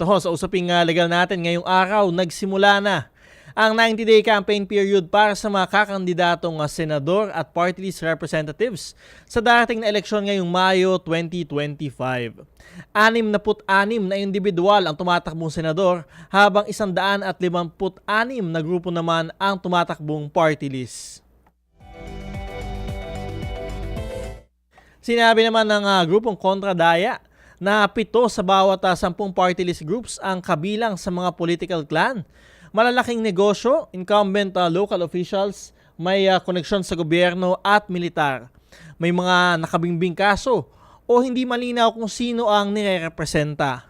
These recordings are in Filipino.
Ito ho, sa usaping ah, legal natin ngayong araw, nagsimula na ang 90-day campaign period para sa mga kakandidatong ah, senador at party list representatives sa darating na eleksyon ngayong Mayo 2025. Anim na put anim na individual ang tumatakbong senador habang isandaan at limamput anim na grupo naman ang tumatakbong party list. Sinabi naman ng ah, grupong kontradaya na pito sa bawat ah, sampung party list groups ang kabilang sa mga political clan. Malalaking negosyo, incumbent ah, local officials, may ah, koneksyon sa gobyerno at militar. May mga nakabingbing kaso o hindi malinaw kung sino ang nire-representa.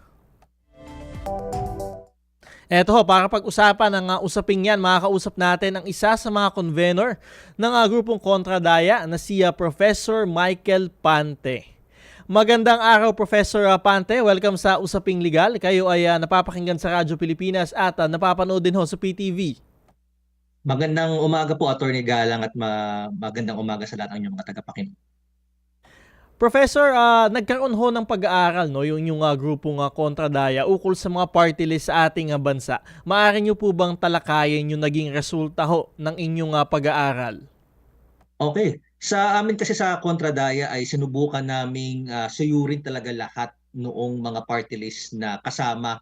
Eto ho, para pag-usapan ng uh, usaping yan, makakausap natin ang isa sa mga convenor ng uh, grupong Kontradaya na si uh, Professor Michael Pante. Magandang araw Professor Pante, welcome sa Usaping Legal. Kayo ay uh, napapakinggan sa Radyo Pilipinas at uh, napapanood din ho sa PTV. Magandang umaga po, Attorney Galang, at ma- magandang umaga sa lahat ng inyong mga tagapakinig. Professor, uh, nagkaroon ho ng pag-aaral no, yung, yung uh, grupong uh, kontradaya ukol sa mga party list sa ating uh, bansa. Maaari nyo po bang talakayin yung naging resulta ho ng inyong uh, pag-aaral? Okay. Sa amin kasi sa kontradaya ay sinubukan naming uh, suyurin talaga lahat noong mga party list na kasama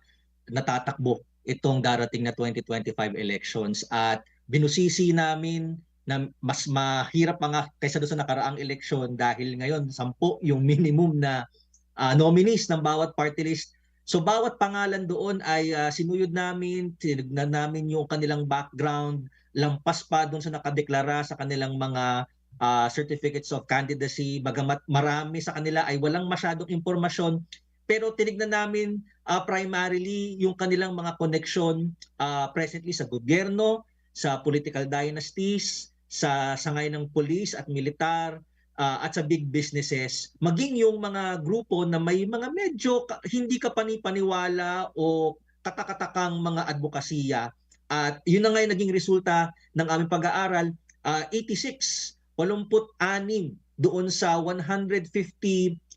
natatakbo itong darating na 2025 elections at binusisi namin na mas mahirap nga kaysa doon sa nakaraang eleksyon dahil ngayon sampo yung minimum na uh, nominees ng bawat party list. So bawat pangalan doon ay uh, sinuyod namin, tinignan namin yung kanilang background, lampas pa doon sa nakadeklara sa kanilang mga uh, certificates of candidacy, bagamat marami sa kanila ay walang masyadong impormasyon, pero tinignan namin uh, primarily yung kanilang mga connection uh, presently sa gobyerno, sa political dynasties, sa sangay ng police at militar uh, at sa big businesses, maging yung mga grupo na may mga medyo ka, hindi ka panipaniwala o katakatakang mga advokasya. At yun na nga yung naging resulta ng aming pag-aaral, uh, 86, 86 doon sa 155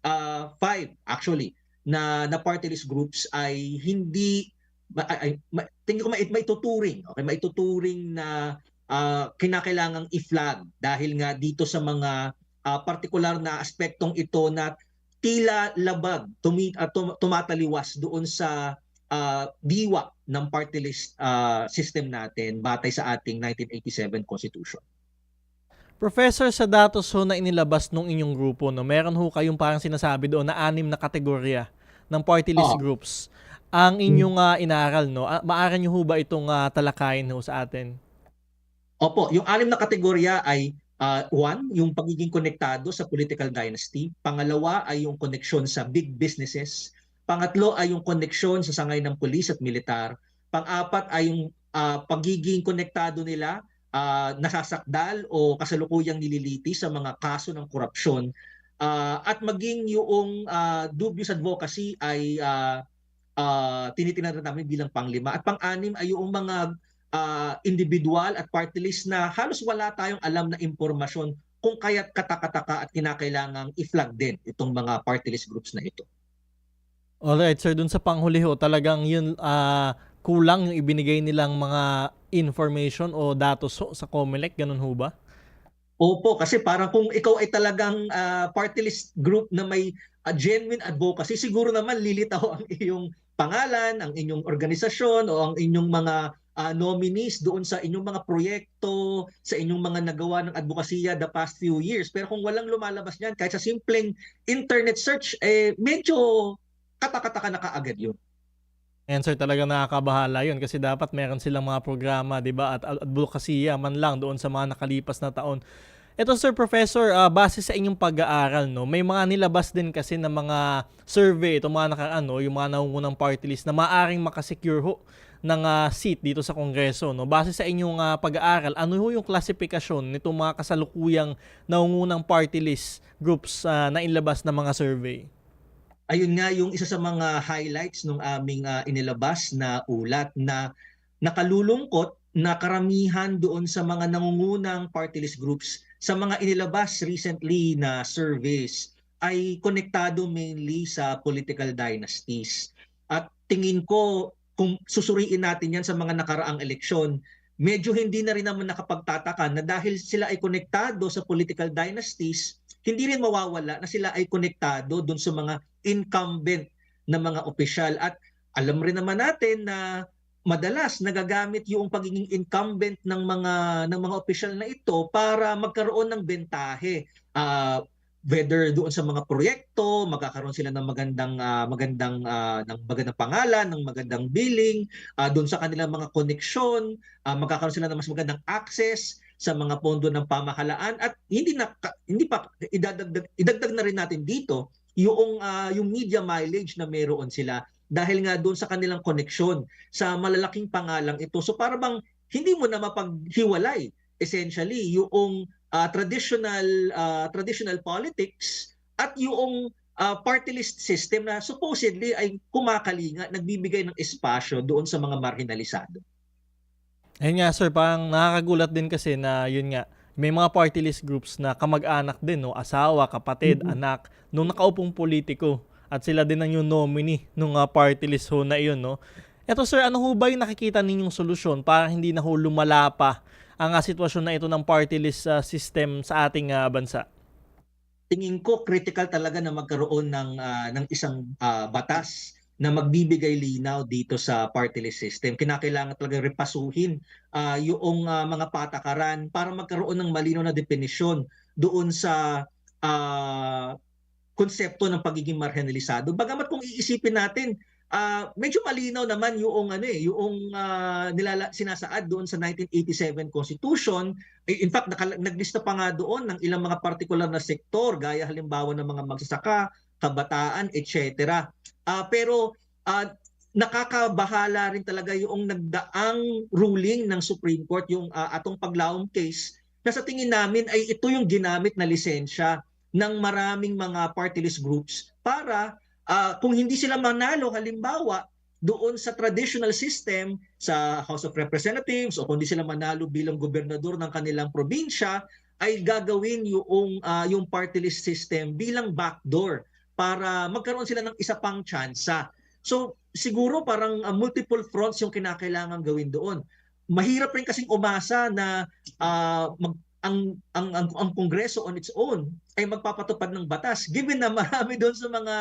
uh, actually na na party list groups ay hindi ay, ay, tingin ko maituturing okay maituturing na uh, kinakailangang i-flag dahil nga dito sa mga uh, partikular na aspektong ito na tila labag tumi, uh, tum- tumataliwas doon sa uh, diwa ng party list uh, system natin batay sa ating 1987 Constitution. Professor, sa datos ho na inilabas nung inyong grupo, no, meron ho kayong parang sinasabi doon na anim na kategorya ng party list oh. groups. Ang inyong uh, inaaral, no, uh, maaari nyo ho ba itong uh, talakayin ho sa atin? Opo, yung anim na kategorya ay uh, one, yung pagiging konektado sa political dynasty. Pangalawa ay yung koneksyon sa big businesses. Pangatlo ay yung koneksyon sa sangay ng pulis at militar. Pang-apat ay yung uh, pagiging konektado nila uh, nasasakdal o kasalukuyang nililiti sa mga kaso ng korupsyon. Uh, at maging yung uh, dubious advocacy ay uh, uh, tinitingnan namin bilang panglima. At pang-anim ay yung mga uh, individual at party list na halos wala tayong alam na impormasyon kung kaya't katakataka at kinakailangang i-flag din itong mga party list groups na ito. Alright, sir, dun sa panghuli ho, talagang yun uh, kulang yung ibinigay nilang mga information o datos sa COMELEC, ganun ho ba? Opo, kasi parang kung ikaw ay talagang uh, party list group na may uh, genuine advocacy, siguro naman lilitaw ang iyong pangalan, ang inyong organisasyon o ang inyong mga uh, nominees doon sa inyong mga proyekto, sa inyong mga nagawa ng advokasya the past few years. Pero kung walang lumalabas niyan, kahit sa simpleng internet search, eh, medyo katakataka na kaagad yun. Answer talaga nakakabahala yun kasi dapat meron silang mga programa, di ba, at advokasya man lang doon sa mga nakalipas na taon. Ito Sir Professor, uh, base sa inyong pag-aaral, no, may mga nilabas din kasi ng mga survey, itong mga nakaano, yung mga nangungunang party list na maaring makasecure ho ng uh, seat dito sa Kongreso. No? Base sa inyong uh, pag-aaral, ano ho yung klasifikasyon nitong mga kasalukuyang naungunang party list groups uh, na inilabas ng mga survey? Ayun nga yung isa sa mga highlights ng aming uh, inilabas na ulat na nakalulungkot na karamihan doon sa mga nangungunang party list groups sa mga inilabas recently na surveys ay konektado mainly sa political dynasties. Tingin ko kung susuriin natin yan sa mga nakaraang eleksyon, medyo hindi na rin naman nakapagtataka na dahil sila ay konektado sa political dynasties, hindi rin mawawala na sila ay konektado dun sa mga incumbent na mga opisyal. At alam rin naman natin na madalas nagagamit yung pagiging incumbent ng mga ng mga opisyal na ito para magkaroon ng bentahe. Ah, whether doon sa mga proyekto, magkakaroon sila ng magandang ah, magandang ah, ng magandang pangalan, ng magandang billing, ah, doon sa kanilang mga koneksyon, ah, magkakaroon sila ng mas magandang access sa mga pondo ng pamahalaan at hindi na hindi pa idadagdag idagdag na rin natin dito yung ah, yung media mileage na meron sila dahil nga doon sa kanilang koneksyon sa malalaking pangalang ito. So para bang hindi mo na mapaghiwalay essentially yung ah, traditional ah, traditional politics at yung ah, party list system na supposedly ay kumakalinga, nagbibigay ng espasyo doon sa mga marginalisado. Ayun nga sir, parang nakakagulat din kasi na yun nga, may mga party list groups na kamag-anak din, no? asawa, kapatid, Mhm. anak, nung nakaupong politiko. At sila din ang yung nominee nung ah, party list ho na yun. No? Eto sir, ano ho ba yung nakikita ninyong solusyon para hindi na ho lumala pa ang ah, sitwasyon na ito ng party list ah, system sa ating ah, bansa? tingin ko critical talaga na magkaroon ng ah, ng isang ah, batas na magbibigay linaw dito sa party list system. Kinakailangan talaga repasuhin ah, yung ah, mga patakaran para magkaroon ng malinaw na definisyon doon sa ah, konsepto ng pagiging marginalisado. Bagamat kung iisipin natin, ah, medyo malinaw naman yung ano eh, yung ah, nilala, sinasaad doon sa 1987 Constitution eh, In fact, naglista pa nga doon ng ilang mga partikular na sektor, gaya halimbawa ng mga magsasaka, kabataan, etc. Ah, pero ah, nakakabahala rin talaga yung nagdaang ruling ng Supreme Court, yung ah, atong paglaom case, na sa tingin namin ay ito yung ginamit na lisensya ng maraming mga party list groups para ah, kung hindi sila manalo, halimbawa, doon sa traditional system sa House of Representatives o kundi sila manalo bilang gobernador ng kanilang probinsya ay gagawin yung ah, yung party list system bilang backdoor para magkaroon sila ng isa pang tsansa. So siguro parang ah, multiple fronts yung kinakailangan gawin doon. Mahirap rin kasing umasa na ah, mag, ang, ang, ang, ang Kongreso on its own ay magpapatupad ng batas given na marami doon sa mga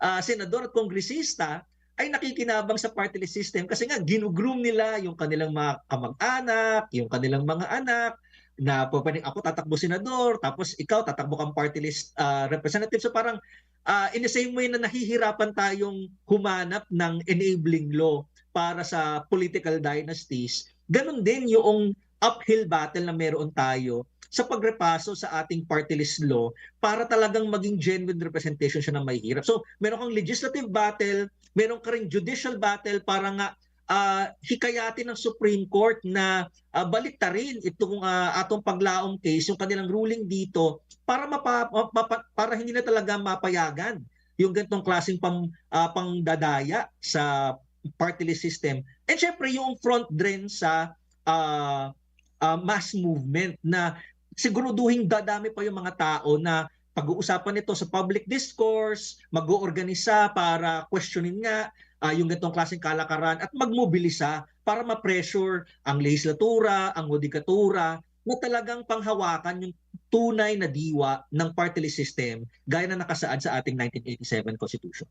ah, senador at kongresista ay nakikinabang sa party list system kasi nga ginugroom nila yung kanilang mga kamag-anak, yung kanilang mga anak na pwedeng ako tatakbo senador tapos ikaw tatakbo kang party list ah, representative so parang ah, in the same way na nahihirapan tayong humanap ng enabling law para sa political dynasties ganun din yung uphill battle na meron tayo sa pagrepaso sa ating party list law para talagang maging genuine representation siya ng may hirap. So, meron kang legislative battle, meron ka rin judicial battle para nga ah, hikayatin ng Supreme Court na uh, baliktarin itong ah, atong paglaom case, yung kanilang ruling dito para mapa, mapa- para hindi na talaga mapayagan yung ganitong klaseng pang ah, pangdadaya sa party list system. And syempre yung front drain sa ah, ah, mass movement na siguruduhin dadami pa yung mga tao na pag-uusapan nito sa public discourse, mag-oorganisa para questionin nga ah, yung ganitong klaseng kalakaran at magmobilisa para ma-pressure ang legislatura, ang judikatura na talagang panghawakan yung tunay na diwa ng party list system gaya na nakasaad sa ating 1987 Constitution.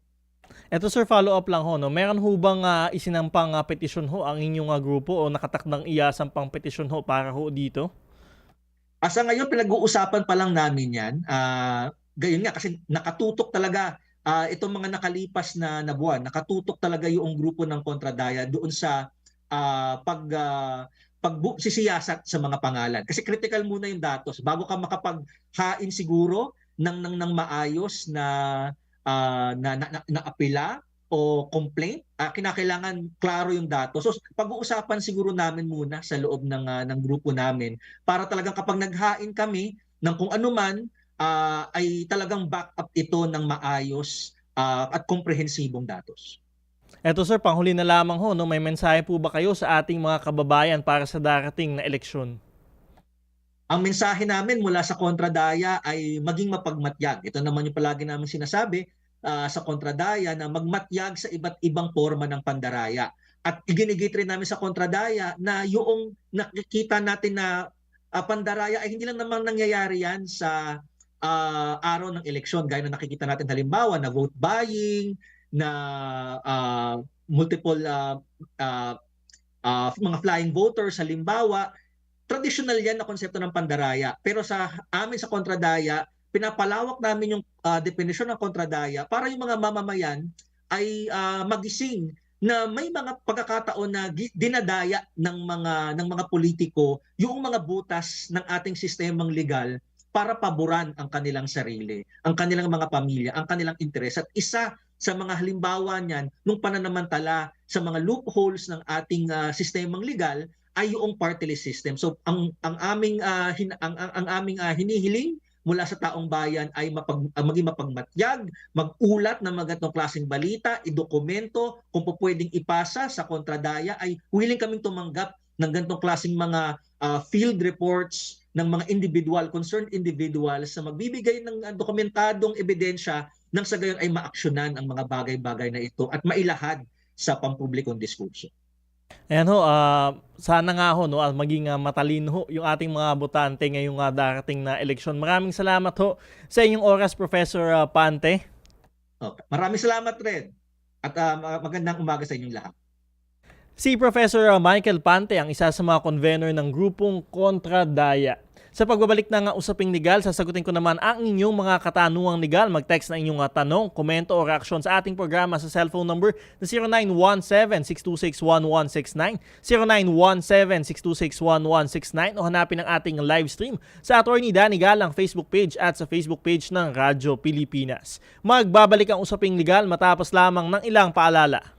Eto sir, follow up lang ho, no? Meron ho bang ah, isinampang ah, petisyon ho ang inyong ah, grupo o nakatakdang iyasang pang petisyon ho para ho dito? Asa ngayon pinag-uusapan pa lang namin 'yan. Ah, gayon nga kasi nakatutok talaga ah, itong mga nakalipas na, na buwan, nakatutok talaga yung grupo ng Kontradaya doon sa ah, pag ah, pagsisiyasat sa mga pangalan. Kasi critical muna yung datos bago ka makapaghain siguro ng ng ng maayos na ah, na, na, na, na apela o complaint, ah, kinakailangan klaro yung datos. So pag-uusapan siguro namin muna sa loob ng ah, ng grupo namin para talagang kapag naghain kami ng kung ano man ah, ay talagang back up ito ng maayos ah, at komprehensibong datos. Eto sir, panghuli na lamang ho, no? may mensahe po ba kayo sa ating mga kababayan para sa darating na eleksyon? Ang mensahe namin mula sa Kontradaya ay maging mapagmatyag. Ito naman yung palagi namin sinasabi. ah, sa kontradaya na magmatyag sa iba't ibang forma ng pandaraya. At iginigit rin namin sa kontradaya na yung nakikita natin na ah, pandaraya ay hindi lang naman nangyayari yan sa ah, araw ng eleksyon gaya na nakikita natin halimbawa na vote buying, na ah, multiple ah, ah, ah, mga flying voters halimbawa, traditional yan na konsepto ng pandaraya. Pero sa amin sa kontradaya, pinapalawak namin yung ah, definisyon ng kontradaya para yung mga mamamayan ay ah, magising na may mga pagkakataon na dinadaya ng mga ng mga politiko yung mga butas ng ating sistemang legal para paboran ang kanilang sarili, ang kanilang mga pamilya, ang kanilang interes. At isa sa mga halimbawa niyan nung pananamantala sa mga loopholes ng ating ah, sistemang legal ay yung party list system. So ang ang aming ah, hin- ang, ang, ang aming ah, hinihiling mula sa taong bayan ay mapag, maging mapagmatyag, mag-ulat ng mga ganitong klaseng balita, idokumento, kung po pwedeng ipasa sa kontradaya ay willing kaming tumanggap ng ganitong klaseng mga ah, field reports ng mga individual, concerned individuals na magbibigay ng ah, dokumentadong ebidensya nang sa gayon ay maaksyonan ang mga bagay-bagay na ito at mailahad sa pampublikong diskurso. Ayan ho, ah, sana nga ho no, maging ah, matalino ho yung ating mga botante ngayong ah, darating na eleksyon. Maraming salamat ho sa inyong oras, Professor ah, Pante. Okay. Maraming salamat rin at ah, magandang umaga sa inyong lahat. Si Professor Michael Pante ang isa sa mga convener ng grupong Kontra Daya. Sa pagbabalik ng usaping legal, sasagutin ko naman ang inyong mga katanungang legal. Mag-text na inyong ah, tanong, komento o reaksyon sa ating programa sa cellphone number na 0917-626-1169, 0917-626-1169 o hanapin ang ating live stream sa Attorney Danny Galang Facebook page at sa Facebook page ng Radyo Pilipinas. Magbabalik ang usaping legal matapos lamang ng ilang paalala.